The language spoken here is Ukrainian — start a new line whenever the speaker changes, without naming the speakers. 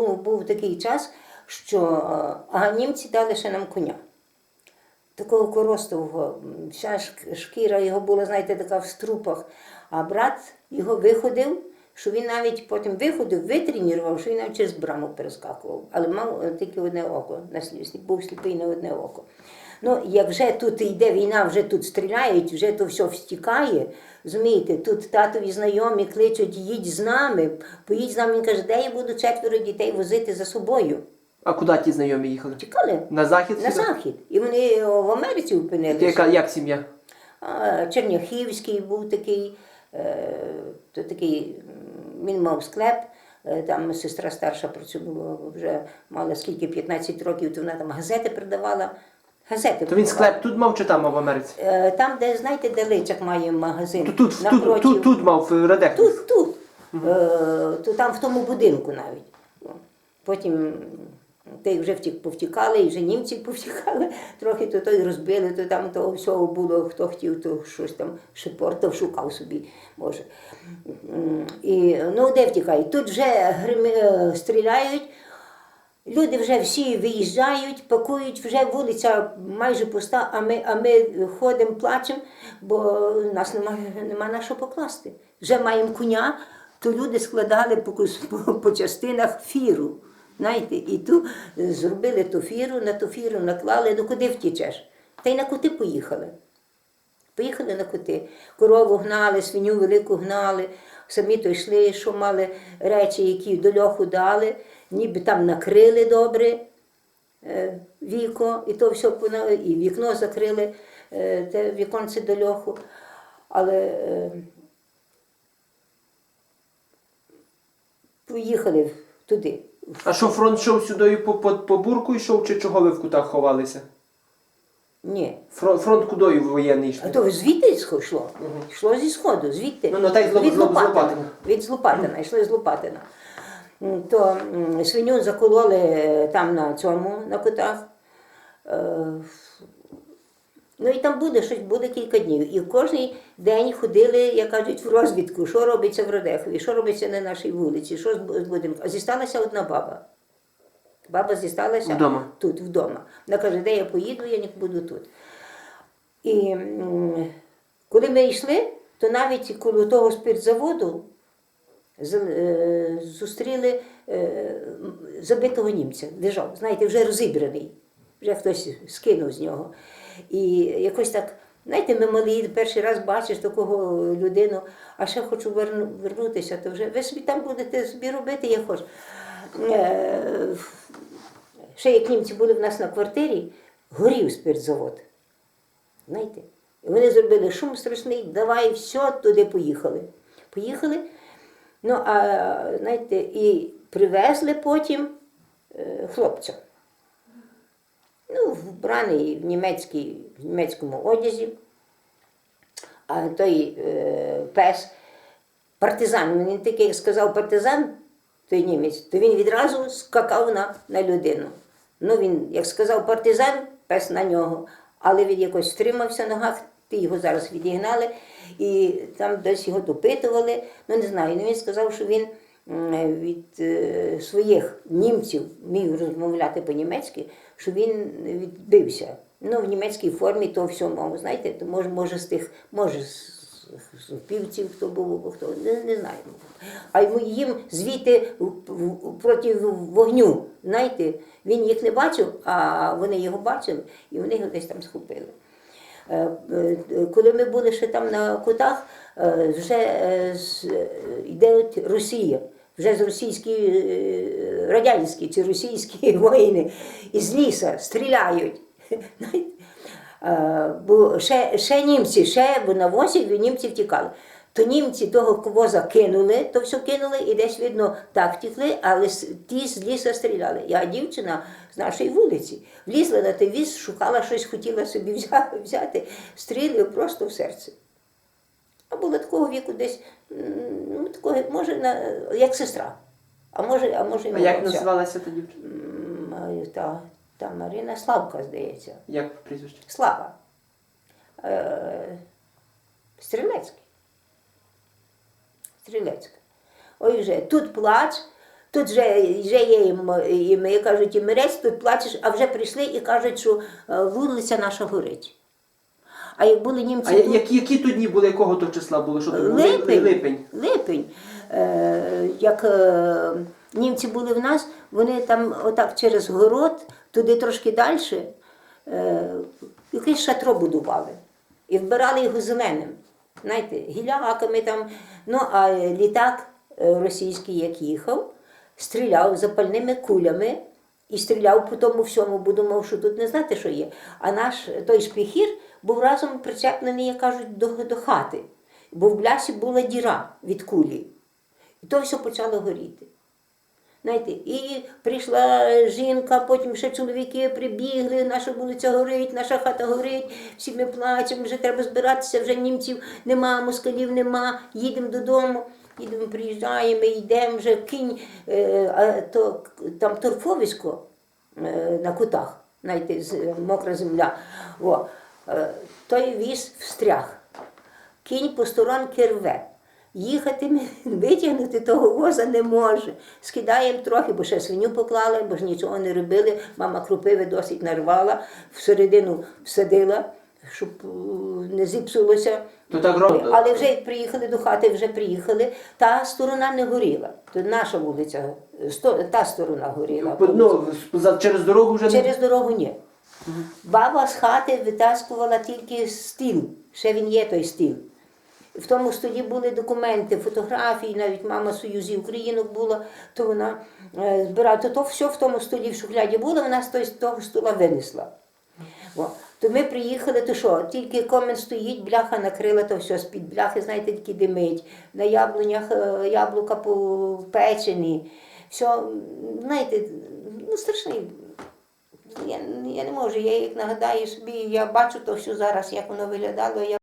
Був, був такий час, що е, а німці дали ще нам коня. Такого коростового, вся шкіра його була, знаєте, така в струпах. А брат його виходив, що він навіть потім виходив, витренував, що він навіть через браму перескакував. Але мав е, тільки одне око, на сліпі, був сліпий на одне око. Ну, як вже тут йде війна, вже тут стріляють, вже то все встікає. Розумієте, тут татові знайомі кличуть, їдь з нами, поїдь з нами. Він каже, де я буду четверо дітей возити за собою.
А куди ті знайомі їхали?
Тікали
На захід?
на
сюди?
захід. І вони в Америці опинилися.
Яка, як сім'я?
Черняхівський був такий, е, то такий, він мав склеп, е, там сестра старша працювала вже мала скільки 15 років, то вона там газети продавала. Газети
То він склеп тут мав чи там мав в Америці?
Е, Там, де знаєте, де Личак має магазин.
Тут, тут, тут,
напротив-
тут, тут мав Радехові.
Тут, тут. Е, то там в тому будинку навіть. Ну, Ти вже втік, повтікали, і вже німці повтікали, трохи то той розбили, то там того всього було, хто хотів, то щось там шипортов шукав собі, може. І, ну, де втікають? Тут вже грими, е, стріляють, люди вже всі виїжджають, пакують, вже вулиця майже пуста, а ми, а ми ходимо, плачемо, бо нас немає нема на що покласти. Вже маємо коня, то люди складали по, по частинах фіру. Знаєте, і ту е, зробили ту фіру, на ту фіру наклали, ну куди втічеш? Та й на кути поїхали. Поїхали на коти. Корову гнали, свиню велику гнали, самі то йшли, що мали речі, які до льоху дали, ніби там накрили добре е, віко, і то все і вікно закрили, е, те віконце до льоху. Але поїхали туди.
А що фронт йшов сюди по, по, по бурку йшов, чи чого ви в кутах ховалися?
Ні.
Фронт, фронт куди воєнний
А
йшов?
то звідти йшло. Йшло зі сходу, звідти.
Ну, ну, так з
від Лопатина.
Лопатина.
Від Злопатина, йшли з Лопатина. То свиню закололи е, там на цьому, на котах. Ну і там буде щось, буде кілька днів. І кожен день ходили, як кажуть, в розвідку, що робиться в Родехові, що робиться на нашій вулиці, що з будинку. А зісталася одна баба. Баба зісталася
Вдома?
тут, вдома. Вона каже, де я поїду, я не буду тут. І коли ми йшли, то навіть коло того спиртзаводу е, зустріли е, забитого німця, лежав, знаєте, вже розібраний, вже хтось скинув з нього. І якось так, знаєте, ми малі перший раз бачиш такого людину, а ще хочу верну, вернутися, то вже ви собі там будете собі робити, як хочеш. Е, ще як німці були в нас на квартирі, горів спиртзавод. Знаєте? І вони зробили шум страшний, давай все, туди поїхали. Поїхали. Ну, а знаєте, і привезли потім е, хлопця. Ну, вбраний в, німецькій, в німецькому одязі. А той е, пес, партизан, він як сказав партизан, той німець, то він відразу скакав на, на людину. Ну, він, як сказав партизан, пес на нього, але він якось стримався на ногах, ти його зараз відігнали, і там десь його допитували. Ну, не знаю. Ну, він сказав, що він від е, своїх німців міг розмовляти по-німецьки, що він відбився. Ну, в німецькій формі то мав, знаєте, то може, може з тих, може з півців, хто був, або хто, не, не знаю. А їм звідти проти вогню. Знаєте, він їх не бачив, а вони його бачили, і вони його десь там схопили. Е, е, Коли ми були ще там на кутах, е, вже йде Росія. Вже з російські, радянські чи російські воїни із ліса стріляють. Бо ще, ще німці, ще бо на восі німці втікали. То німці того воза кинули, то все кинули і десь видно так втікли, але ті з ліса стріляли. Я дівчина з нашої вулиці влізла на той віз, шукала щось, хотіла собі взяти, стрілив просто в серце. А була такого віку десь, ну, такого, може, на, як сестра. А може, а може, і
А як називалася та дівчина?
Та, та Марина Славка, здається.
Як прізвище?
Слава. Е, Стрілецький. Стрілецька. Ой вже тут плач, Тут вже, вже є і м- і ми кажуть, і мирець, тут плачеш, а вже прийшли і кажуть, що е, вулиця наша горить. А як були німці.
А
тут-
які, які то дні були, якого то числа були? Що?
Липень.
Липень.
Липень. Е, як е, німці були в нас, вони там отак через город, туди трошки далі, е, якесь шатро будували. І вбирали його зеленим. Знаєте, гіляками там. Ну, а літак е, російський, як їхав, стріляв запальними кулями і стріляв по тому всьому, бо думав, що тут не знати, що є. А наш той шпіхір був разом причеплений, як кажуть, до, до хати. Бо в блясі була діра від кулі. І то все почало горіти. Знаєте, і прийшла жінка, потім ще чоловіки прибігли, наша вулиця горить, наша хата горить, всі ми плачемо, вже треба збиратися, вже німців нема, москалів нема, їдемо додому, їдемо, приїжджаємо, йдемо вже кінь, е, а то, там торфовисько е, на кутах, знаєте, мокра земля. О, е, той віз встряг. Кінь по сторонки рве. Їхати витягнути того воза не може. Скидаємо трохи, бо ще свиню поклали, бо ж нічого не робили. Мама крупиви досить нарвала, всередину всадила, щоб е, не зіпсулося.
То так робили.
Але вже як приїхали до хати, вже приїхали, та сторона не горіла. То наша вулиця, та сторона горіла.
Ну, через дорогу вже.
Через дорогу ні. Баба з хати витаскувала тільки стіл. Ще він є той стіл. В тому столі були документи, фотографії, навіть мама Союзі Українок була, то вона е, збирала. То, то все в тому столі в шухляді було, вона з того стола винесла. О. То ми приїхали, то що, тільки комен стоїть, бляха накрила, то все з-під бляхи, знаєте, такі димить. На яблунях е, яблука попечені. Все, знаєте, ну страшний. Я, я не можу, я як нагадаю собі, я бачу то все зараз, як воно виглядало. Я